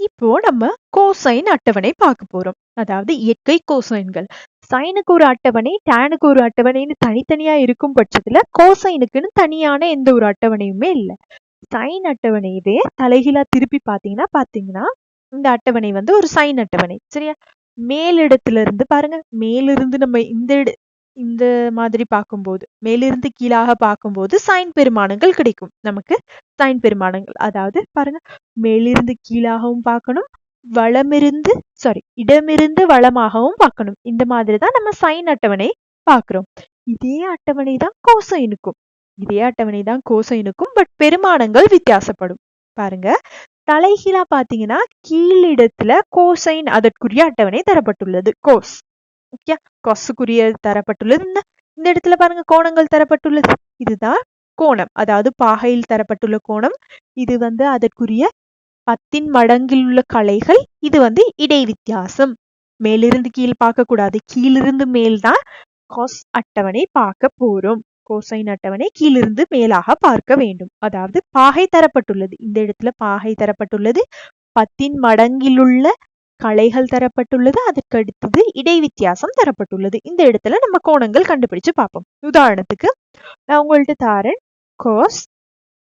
இப்போ நம்ம கோசைன் அட்டவணை பார்க்க போறோம். அதாவது இயற்கை கோசைன்கள் சைனுக்கு ஒரு அட்டவணை டேனுக்கு ஒரு அட்டவணைன்னு தனித்தனியா இருக்கும் பட்சத்துல கோசைனுக்குன்னு தனியான எந்த ஒரு அட்டவணையுமே இல்லை. சைன் அட்டவணை இதே தலைகீழா திருப்பி பாத்தீங்கன்னா பாத்தீங்கன்னா இந்த அட்டவணை வந்து ஒரு சைன் அட்டவணை. சரியா? மேலிடத்துல இருந்து பாருங்க. மேலிருந்து நம்ம இந்த இந்த மாதிரி பார்க்கும்போது மேலிருந்து கீழாக பார்க்கும்போது சைன் பெருமானங்கள் கிடைக்கும். நமக்கு சைன் பெருமானங்கள் அதாவது பாருங்க மேலிருந்து கீழாகவும் பார்க்கணும் வளமிருந்து சாரி இடமிருந்து வளமாகவும் பார்க்கணும். இந்த மாதிரி தான் நம்ம சைன் அட்டவணை பார்க்குறோம். இதே அட்டவணை தான் கோசைனுக்கும். இதே அட்டவணை தான் கோசைனுக்கும் பட் பெருமானங்கள் வித்தியாசப்படும். பாருங்க தலைகீழா பாத்தீங்கன்னா கீழிடத்துல கோசைன் அதற்குரிய அட்டவணை தரப்பட்டுள்ளது. கோஸ். ஓகே? கொசுக்குரிய தரப்பட்டுள்ளது. இந்த இந்த இடத்துல பாருங்க கோணங்கள் தரப்பட்டுள்ளது. இதுதான் கோணம். அதாவது பாகையில் தரப்பட்டுள்ள கோணம். இது வந்து அதற்குரிய பத்தின் மடங்கில் உள்ள கலைகள். இது வந்து இடை வித்தியாசம் மேலிருந்து கீழ் பார்க்க கூடாது கீழிருந்து மேல்தான் கொஸ் அட்டவணை பார்க்க போறோம். கோசைன் அட்டவணை கீழிருந்து மேலாக பார்க்க வேண்டும். அதாவது பாகை தரப்பட்டுள்ளது. இந்த இடத்துல பாகை தரப்பட்டுள்ளது. பத்தின் மடங்கிலுள்ள கலைகள் தரப்பட்டுள்ளது அதற்கு அடுத்தது இடை வித்தியாசம் தரப்பட்டுள்ளது. இந்த இடத்துல நம்ம கோணங்கள் கண்டுபிடிச்சு பார்ப்போம். உதாரணத்துக்கு நான் உங்கள்ட்ட தாரன். கோஸ்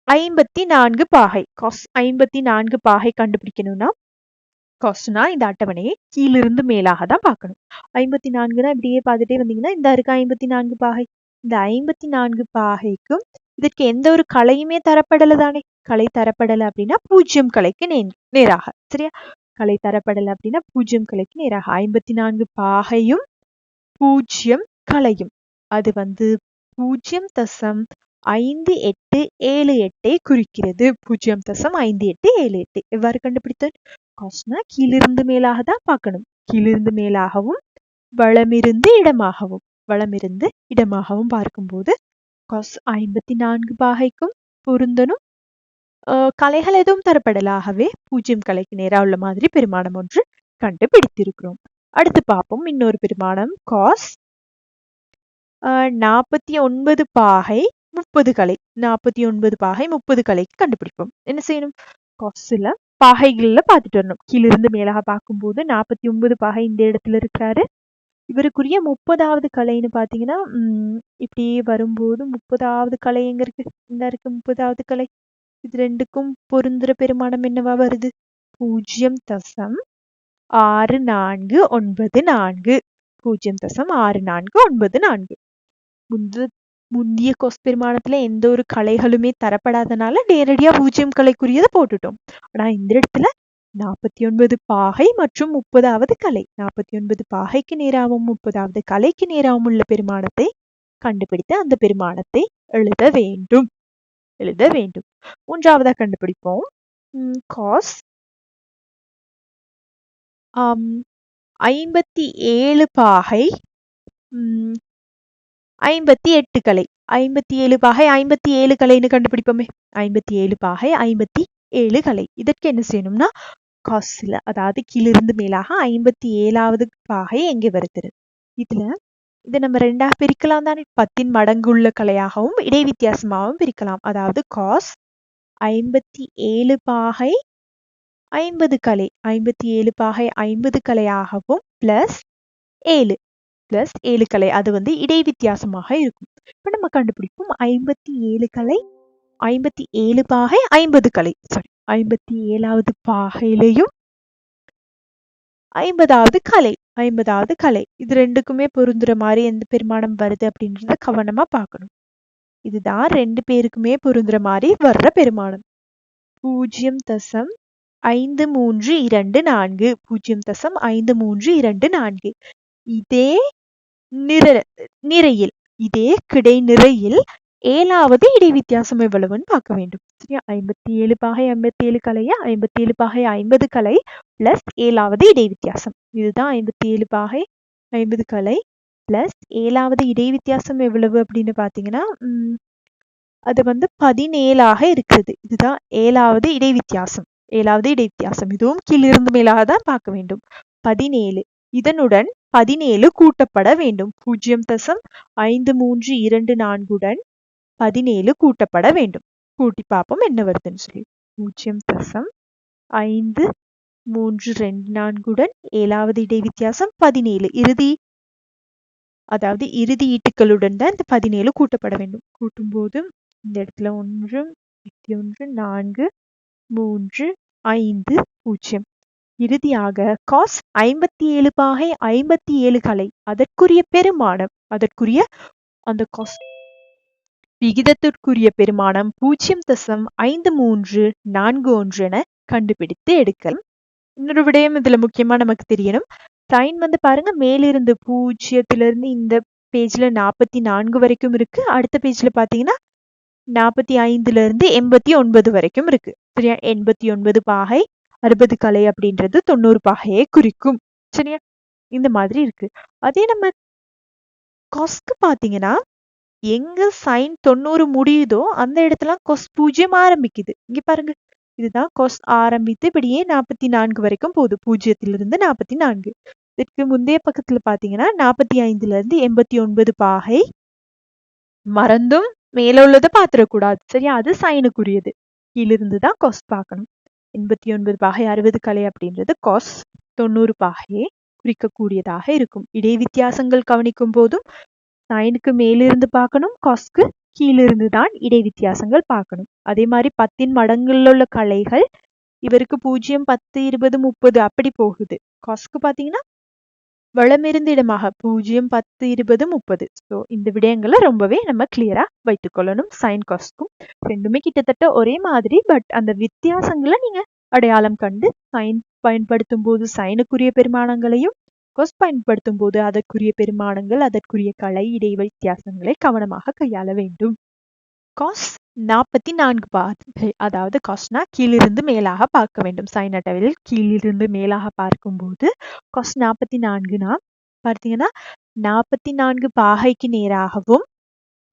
ஐம்பத்தி நான்கு பாகை. காஸ் ஐம்பத்தி நான்கு பாகை கண்டுபிடிக்கணும்னா காஸ்ட்னா இந்த அட்டவணையை கீழிருந்து மேலாக தான் பார்க்கணும். ஐம்பத்தி நான்குனா இப்படியே பார்த்துட்டே வந்தீங்கன்னா இந்த இருக்கு ஐம்பத்தி நான்கு பாகை. இந்த ஐம்பத்தி நான்கு பாகைக்கும் இதற்கு எந்த ஒரு கலையுமே தரப்படலை தானே. கலை தரப்படலை அப்படின்னா பூஜ்ஜியம் கலைக்கு நே நேராக. சரியா? கலை தரப்படலை அப்படின்னா பூஜ்ஜியம் கலைக்கு நேராக ஐம்பத்தி நான்கு பாகையும் பூஜ்ஜியம் கலையும். அது வந்து பூஜ்ஜியம் தசம் ஐந்து எட்டு ஏழு எட்டை குறிக்கிறது. பூஜ்ஜியம் தசம் ஐந்து எட்டு ஏழு எட்டு. எவ்வாறு கண்டுபிடித்தல் காஸ்ட்னா கீழிருந்து மேலாக தான் பார்க்கணும். கீழிருந்து மேலாகவும் வளமிருந்து இடமாகவும். வளமிருந்து இடமாகவும் பார்க்கும்போது காஸ் ஐம்பத்தி நான்கு பாகைக்கும் பொருந்தனும் கலைகள் எதுவும் தரப்படலாகவே பூஜ்ஜியம் கலைக்கு நேராக உள்ள மாதிரி பெருமானம் ஒன்று கண்டுபிடித்திருக்கிறோம். அடுத்து பார்ப்போம். இன்னொரு பெருமானம் காஸ். நாற்பத்தி ஒன்பது பாகை முப்பது கலை. நாற்பத்தி ஒன்பது பாகை முப்பது கலைக்கு கண்டுபிடிப்போம். என்ன செய்யணும்? காஸ்ல பாகைகள்ல பார்த்துட்டு வரணும். கீழிருந்து மேலாக பார்க்கும்போது நாற்பத்தி ஒன்பது பாகை இந்த இடத்துல இருக்கிறாரு. இவருக்குரிய முப்பதாவது கலைன்னு பாத்தீங்கன்னா உம் இப்படியே வரும்போது முப்பதாவது கலை எங்க இருக்கு? இந்த இருக்கு முப்பதாவது கலை? இது ரெண்டுக்கும் பொருந்துற பெருமானம் என்னவா வருது? பூஜ்ஜியம் தசம் ஆறு நான்கு ஒன்பது நான்கு. பூஜ்ஜியம் தசம் ஆறு நான்கு ஒன்பது நான்கு. முந்த முந்திய கொஸ் பெருமானத்துல எந்த ஒரு கலைகளுமே தரப்படாதனால நேரடியா பூஜ்ஜியம் கலைக்குரியதை போட்டுட்டோம். ஆனா இந்த இடத்துல நாற்பத்தி ஒன்பது பாகை மற்றும் முப்பதாவது கலை. நாற்பத்தி ஒன்பது பாகைக்கு நேராகவும் முப்பதாவது கலைக்கு நேராகவும் உள்ள பெருமானத்தை கண்டுபிடித்து அந்த பெருமானத்தை எழுத வேண்டும். எழுத வேண்டும். மூன்றாவதா கண்டுபிடிப்போம். காஸ் ஐம்பத்தி ஏழு பாகை ஐம்பத்தி எட்டு கலை. ஐம்பத்தி ஏழு பாகை ஐம்பத்தி ஏழு கலைன்னு கண்டுபிடிப்போமே. ஐம்பத்தி ஏழு பாகை ஐம்பத்தி ஏழு கலை. இதற்கு என்ன செய்யணும்னா காஸ்ல அதாவது கீழிருந்து மேலாக ஐம்பத்தி ஏழாவது பாகை எங்கே வருகிறது? இதுல இதை நம்ம ரெண்டா பிரிக்கலாம் தானே. பத்தின் மடங்கு உள்ள கலையாகவும் இடை வித்தியாசமாகவும் பிரிக்கலாம். அதாவது காஸ் ஐம்பத்தி ஏழு பாகை ஐம்பது கலை. ஐம்பத்தி ஏழு பாகை ஐம்பது கலையாகவும் பிளஸ் ஏழு. பிளஸ் ஏழு கலை அது வந்து இடை வித்தியாசமாக இருக்கும். இப்ப நம்ம கண்டுபிடிப்போம். ஐம்பத்தி ஏழு கலை ஐம்பத்தி ஏழு பாகை ஐம்பது கலை. சாரி ஐம்பத்தி ஏழாவது பாகையிலையும் ஐம்பதாவது கலை ஐம்பதாவது கலை. இது ரெண்டுக்குமே பொருந்துற மாதிரி எந்த பெருமானம் வருது அப்படின்றத கவனமா பார்க்கணும். இதுதான் ரெண்டு பேருக்குமே பொருந்துற மாதிரி வர்ற பெருமானம். பூஜ்ஜியம் தசம் ஐந்து மூன்று இரண்டு நான்கு. பூஜ்ஜியம் தசம் ஐந்து மூன்று இரண்டு நான்கு. இதே நிற நிறையில் இதே கிடை நிறையில் ஏழாவது இடை வித்தியாசம் எவ்வளவுன்னு பார்க்க வேண்டும். சரியா? ஐம்பத்தி ஏழு பாகை ஐம்பத்தி ஏழு கலையா ஐம்பத்தி ஏழு பாகை ஐம்பது கலை பிளஸ் ஏழாவது இடை வித்தியாசம். இதுதான் ஐம்பத்தி ஏழு பாகை ஐம்பது கலை பிளஸ் ஏழாவது இடை வித்தியாசம் எவ்வளவு அப்படின்னு பாத்தீங்கன்னா அது வந்து பதினேழாக இருக்குது. இதுதான் ஏழாவது இடை வித்தியாசம் ஏழாவது இடை வித்தியாசம் இதுவும் கீழிருந்து மேலாக தான் பார்க்க வேண்டும். பதினேழு. இதனுடன் பதினேழு கூட்டப்பட வேண்டும். பூஜ்ஜியம் தசம் ஐந்து மூன்று இரண்டு நான்குடன் பதினேழு கூட்டப்பட வேண்டும். கூட்டி பார்ப்போம் என்ன வருதுன்னு சொல்லி. பூஜ்ஜியம் தசம் ஐந்து மூன்று ரெண்டு நான்குடன் ஏழாவது இடை வித்தியாசம் பதினேழு. இறுதி அதாவது இறுதி ஈட்டுக்களுடன் தான் இந்த பதினேழு கூட்டப்பட வேண்டும். கூட்டும்போது இந்த இடத்துல ஒன்று ஒன்று நான்கு மூன்று ஐந்து பூஜ்ஜியம். இறுதியாக காஸ் ஐம்பத்தி ஏழு பாகை ஐம்பத்தி ஏழு கலை அதற்குரிய பெருமானம் அதற்குரிய அந்த காஸ் விகிதத்திற்குரிய பெருமானம் பூஜ்ஜியம் தசம் ஐந்து மூன்று நான்கு ஒன்று என கண்டுபிடித்து எடுக்கலாம். இன்னொரு விடயம் இதுல முக்கியமா நமக்கு தெரியணும். சைன் வந்து பாருங்க. மேலிருந்து பூஜ்ஜியத்திலிருந்து இந்த பேஜ்ல நாற்பத்தி நான்கு வரைக்கும் இருக்கு. அடுத்த பேஜ்ல பாத்தீங்கன்னா நாற்பத்தி ஐந்துல இருந்து எண்பத்தி ஒன்பது வரைக்கும் இருக்கு. சரியா? எண்பத்தி ஒன்பது பாகை அறுபது கலை அப்படின்றது தொண்ணூறு பாகையை குறிக்கும். சரியா? இந்த மாதிரி இருக்கு. அதே நம்ம கொஸ்க்கு பாத்தீங்கன்னா எங்க சைன் தொண்ணூறு முடியுதோ அந்த இடத்துல கொஸ் பூஜ்ஜியம் ஆரம்பிக்குது. இங்க பாருங்க. இதுதான் கொஸ் ஆரம்பித்து இப்படியே நாற்பத்தி நான்கு வரைக்கும் போகுது. பூஜ்ஜியத்திலிருந்து நாற்பத்தி நான்கு. இதற்கு முந்தைய பக்கத்துல பாத்தீங்கன்னா நாற்பத்தி ஐந்துல இருந்து எண்பத்தி ஒன்பது பாகை மறந்தும் மேல உள்ளதை பாத்திரக்கூடாது சரியா? அது சைனுக்குரியது. கீழிருந்து தான் கொஸ் பார்க்கணும். எண்பத்தி ஒன்பது பாகை அறுபது கலை அப்படின்றது கொஸ் தொண்ணூறு பாகையை குறிக்கக்கூடியதாக இருக்கும். இடை வித்தியாசங்கள் கவனிக்கும் போதும் சைனுக்கு மேலிருந்து பார்க்கணும் காஸ்க்கு கீழிருந்து தான் இடை வித்தியாசங்கள் பார்க்கணும். அதே மாதிரி பத்தின் மடங்களில் உள்ள கலைகள் இவருக்கு பூஜ்ஜியம் பத்து இருபது முப்பது அப்படி போகுது. காஸ்க்கு பாத்தீங்கன்னா வளமிருந்து இடமாக பூஜ்ஜியம் பத்து இருபது முப்பது. ஸோ இந்த விடயங்களை ரொம்பவே நம்ம கிளியரா வைத்துக்கொள்ளணும் சைன் காஸ்க்கும் ரெண்டுமே கிட்டத்தட்ட ஒரே மாதிரி பட் அந்த வித்தியாசங்களை நீங்க அடையாளம் கண்டு சைன் பயன்படுத்தும் போது சைனுக்குரிய பெருமானங்களையும் கொஸ் பயன்படுத்தும் போது அதற்குரிய பெருமானங்கள் அதற்குரிய கலை இடை வித்தியாசங்களை கவனமாக கையாள வேண்டும். காஸ் நாற்பத்தி நான்கு பாகை அதாவது காஸ்னா கீழிருந்து மேலாக பார்க்க வேண்டும். சைன் அட்டவணையில் கீழிருந்து மேலாக பார்க்கும்போது காஸ் நாற்பத்தி நான்குனா பார்த்தீங்கன்னா நாற்பத்தி நான்கு பாகைக்கு நேராகவும்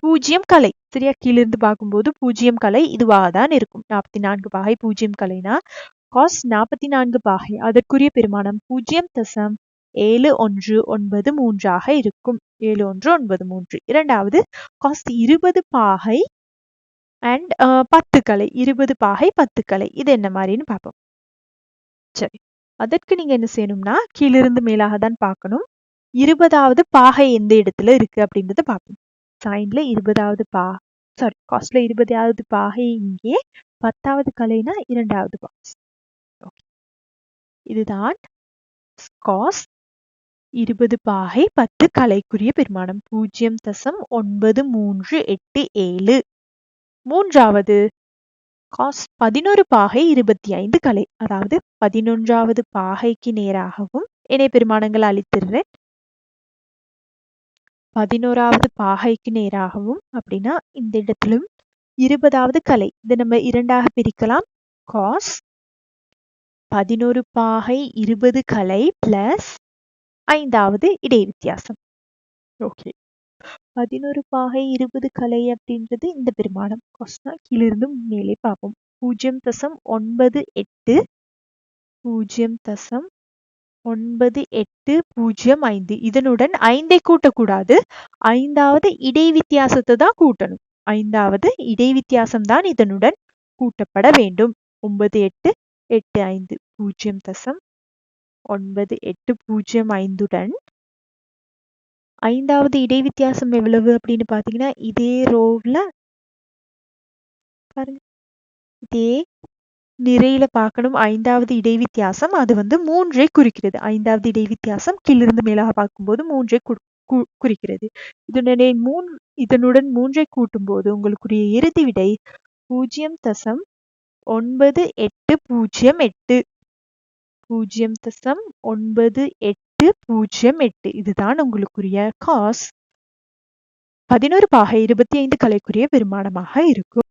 பூஜ்ஜியம் கலை சரியா? கீழிருந்து பார்க்கும்போது பூஜ்ஜியம் கலை இதுவாக தான் இருக்கும். நாற்பத்தி நான்கு பாகை பூஜ்ஜியம் கலைனா காஸ் நாற்பத்தி நான்கு பாகை அதற்குரிய பெருமானம் பூஜ்ஜியம் தசம் ஏழு ஒன்று ஒன்பது மூன்றாக இருக்கும். ஏழு ஒன்று ஒன்பது மூன்று. இரண்டாவது காஸ் இருபது பாகை அண்ட் uh, பத்து கலை இருபது பாகை பத்து கலை. இது என்ன மாதிரின்னு பார்ப்போம். சரி. அதற்கு நீங்க என்ன செய்யணும்னா கீழிருந்து மேலாக தான் பார்க்கணும். இருபதாவது பாகை எந்த இடத்துல இருக்கு அப்படின்றத பார்ப்போம். சைன்ல இருபதாவது பா சாரி காஸ்ட்ல இருபதாவது பாகை இங்கே பத்தாவது கலைனா இரண்டாவது பாக்ஸ் ஓகே இதுதான் காஸ் இருபது பாகை பத்து கலைக்குரிய பெருமானம். பூஜ்ஜியம் தசம் ஒன்பது மூன்று எட்டு ஏழு. மூன்றாவது காஸ் பதினொரு பாகை இருபத்தி ஐந்து கலை. அதாவது பதினொன்றாவது பாகைக்கு நேராகவும் இணை பெருமானங்கள் அளித்திடுறேன் பதினோராவது பாகைக்கு நேராகவும் அப்படின்னா இந்த இடத்திலும் இருபதாவது கலை. இதை நம்ம இரண்டாக பிரிக்கலாம். காஸ் பதினோரு பாகை இருபது கலை பிளஸ் ஐந்தாவது இடை வித்தியாசம் ஓகே பதினொரு பாகை இருபது கலை அப்படின்றது இந்த பெருமானம். கொஸ்னா கீழிருந்து மேலே பார்ப்போம். பூஜ்ஜியம் தசம் ஒன்பது எட்டு. பூஜ்ஜியம் தசம் ஒன்பது எட்டு பூஜ்ஜியம் ஐந்து. இதனுடன் ஐந்தை கூட்டக்கூடாது. ஐந்தாவது இடை வித்தியாசத்தை தான் கூட்டணும். ஐந்தாவது இடை வித்தியாசம் தான் இதனுடன் கூட்டப்பட வேண்டும். ஒன்பது எட்டு எட்டு ஐந்து. பூஜ்ஜியம் தசம் ஒன்பது எட்டு பூஜ்ஜியம் ஐந்துடன் ஐந்தாவது இடை வித்தியாசம் எவ்வளவு அப்படின்னு பாத்தீங்கன்னா இதே ரோவ்ல பாருங்க. இதே நிறையில பார்க்கணும். ஐந்தாவது இடை வித்தியாசம் அது வந்து மூன்றை குறிக்கிறது. ஐந்தாவது இடை வித்தியாசம் கீழிருந்து மேலாக பார்க்கும்போது மூன்றை குறிக்கிறது. இதனுடைய மூன் இதனுடன் மூன்றை கூட்டும் போது உங்களுக்குரிய இறுதி விடை பூஜ்ஜியம் தசம் ஒன்பது எட்டு பூஜ்ஜியம் எட்டு. பூஜ்ஜியம் தசம் ஒன்பது எட்டு எட்டு பூஜ்ஜியம் எட்டு. இதுதான் உங்களுக்குரிய காஸ் பதினோரு பாகை இருபத்தி ஐந்து கலைக்குரிய பெருமானமாக இருக்கும்.